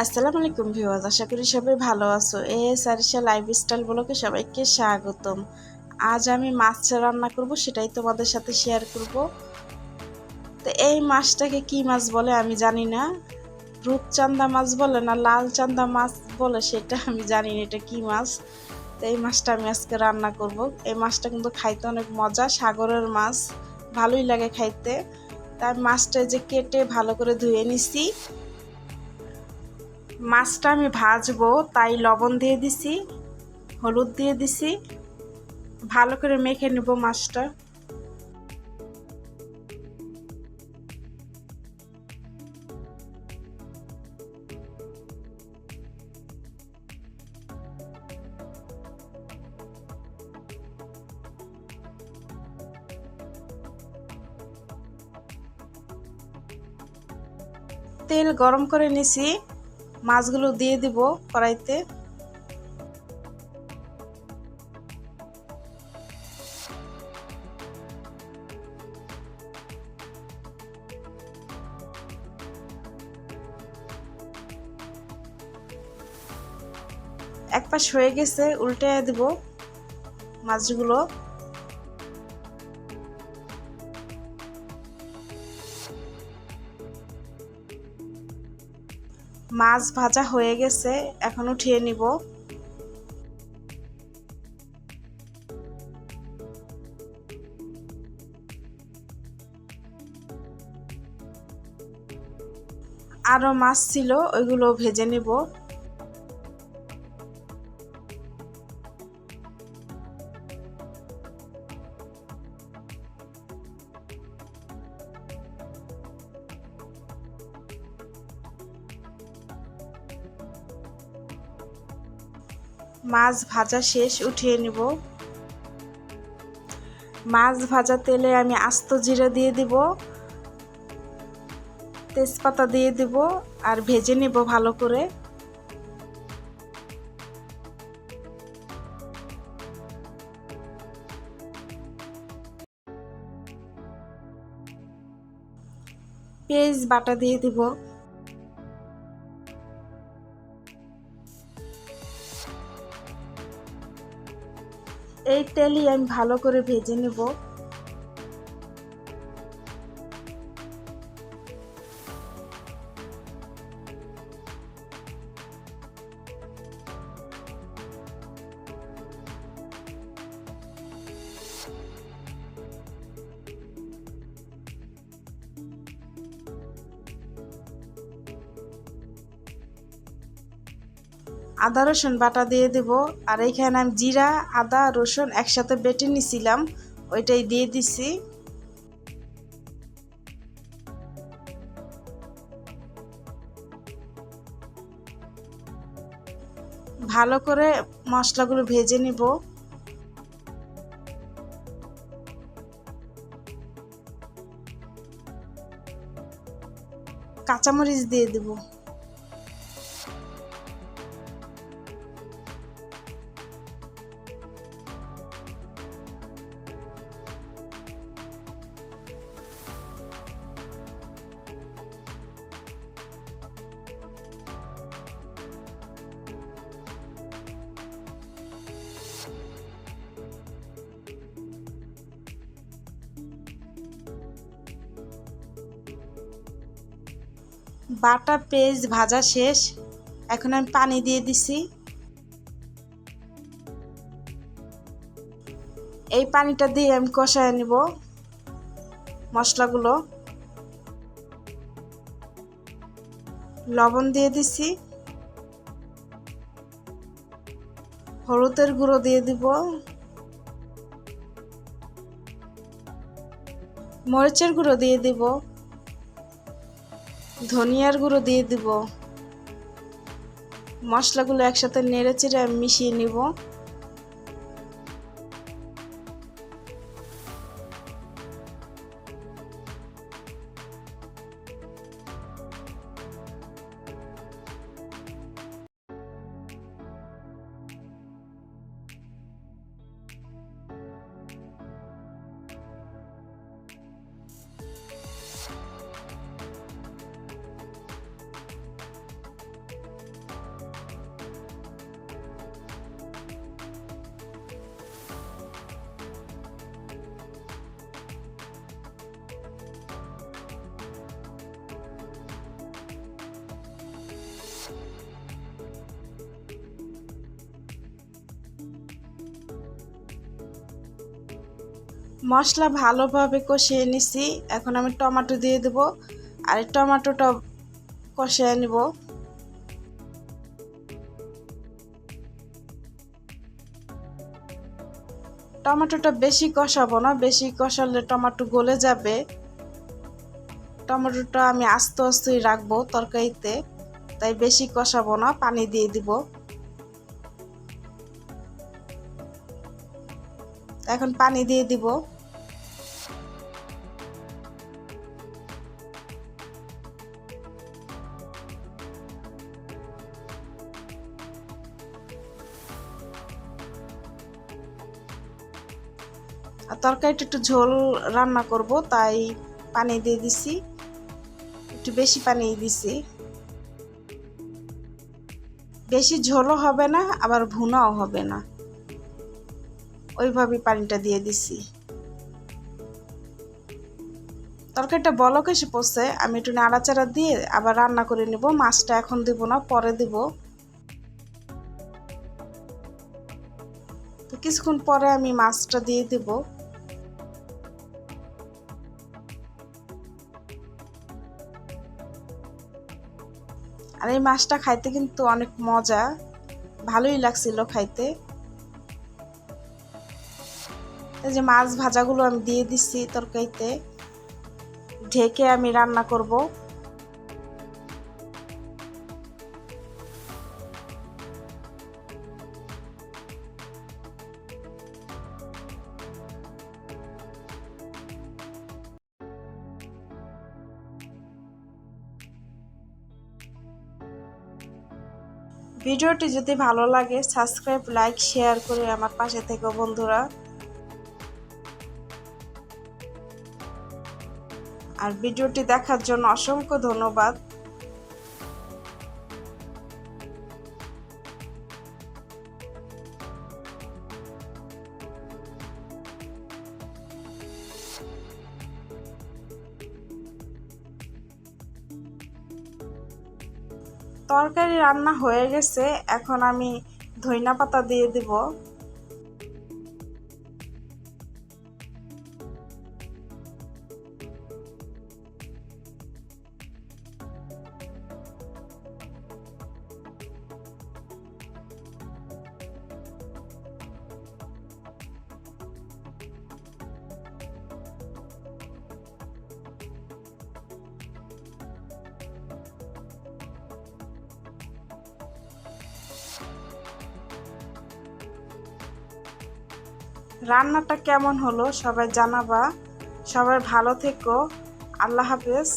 আসসালামু আলাইকুম ভিউয়ার্স, আশা করি সবাই ভালো আছো। এ সারিসা লাইফ স্টাইল ব্লগে সবাইকে স্বাগতম। আজ আমি মাছ রান্না করব সেটাই তোমাদের সাথে শেয়ার করব। তো এই মাছটাকে কি মাছ বলে আমি জানি না। রূপচান্দা মাছ বলে না, লাল চান্দা মাছ বলে সেটা আমি জানি না এটা কি মাছ। তো এই মাছটা আমি আজকে রান্না করব। এই মাছটা কিন্তু খাইতে অনেক মজা, সাগরের মাছ, ভালোই লাগে খাইতে। তার মাছটা যে কেটে ভালো করে ধুয়ে নিছি। মাছটা আমি ভাজবো, তাই লবণ দিয়ে দিছি, হলুদ দিয়ে দিছি। ভালো করে মেখে নেব মাছটা। তেল গরম করে নিছি। মাছগুলো দিয়ে দিব কড়াইতে। এক পাশ হয়ে গেছে উল্টে দিব মাছগুলো। মাছ ভাজা হয়ে গেছে এখন উঠিয়ে নিব। আরও মাছ ছিল ওইগুলো ভেজে নেব। মাছ ভাজা শেষ, উঠিয়ে নিব। মাছ ভাজা তেলে আমি আস্ত জিরা দিয়ে দিব, তেজপাতা দিয়ে দিব আর ভেজে নিব ভালো করে। পেঁয়াজ বাটা দিয়ে দিব। এই তেলই আমি ভালো করে ভেজে নেব। আদা, রসুন বাটা দিয়ে দেব। আর এইখানে আমি জিরা, আদা, রসুন একসাথে বেটে নিছিলাম, ওইটাই দিয়ে দিছি। ভালো করে মশলাগুলো ভেজে নিব। কাঁচামরিচ দিয়ে দেবো। বাটা পেঁয়াজ ভাজা শেষ। এখন আমি পানি দিয়ে দিছি। এই পানিটা দিয়ে আমি কষায় নিব মশলাগুলো। লবণ দিয়ে দিছি। হলুদের গুঁড়ো দিয়ে দিব। মরিচের গুঁড়ো দিয়ে দিব। ধনিয়ার গুঁড়ো দিয়ে দিব। মশলাগুলো একসাথে নেড়ে চেড়ে মিশিয়ে নিব। মশলা ভালোভাবে কষিয়ে নিছি। এখন আমি টমেটো দিয়ে দেব। আর টমেটোটা কষিয়ে নিব। টমেটোটা বেশি কষাবো না, বেশি কষালে টমেটো গলে যাবে। টমেটোটা আমি আস্তে আস্তেই রাখব তরকারিতে, তাই বেশি কষাবো না, পানি দিয়ে দিব। এখন পানি দিয়ে দিব। আর তরকারিটা একটু ঝোল রান্না করব, তাই পানি দিয়ে দিছি। একটু বেশি পানি দিছি। বেশি ঝোলও হবে না, আবার ভুনাও হবে না। ওইভাবেই পানিটা দিয়ে দিছি। তরকারিটা বলক এসে পড়ছে, আমি একটু নাড়াচাড়া দিয়ে আবার রান্না করে নেব। মাছটা এখন দেব না, পরে দেব। কিছুক্ষণ পরে আমি মাছটা দিয়ে দেব। আর এই মাছটা খাইতে কিন্তু অনেক মজা। ভালোই লাগছিল খাইতে। এই যে মাছ ভাজাগুলো আমি দিয়ে দিচ্ছি তরকারিতে। ঢেকে আমি রান্না করব। ভিডিওটি যদি ভালো লাগে সাবস্ক্রাইব লাইক শেয়ার করে আমার পাশে থেকে বন্ধুরা। আর ভিডিওটি দেখার জন্য অসংখ্য ধন্যবাদ। তরকারি রান্না হয়ে গেছে এখন আমি ধইনা পাতা দিয়ে দিব। রান্নাটা কেমন হলো সবাই জানাবা। সবাই ভালো থেকো। আল্লাহ হাফেজ।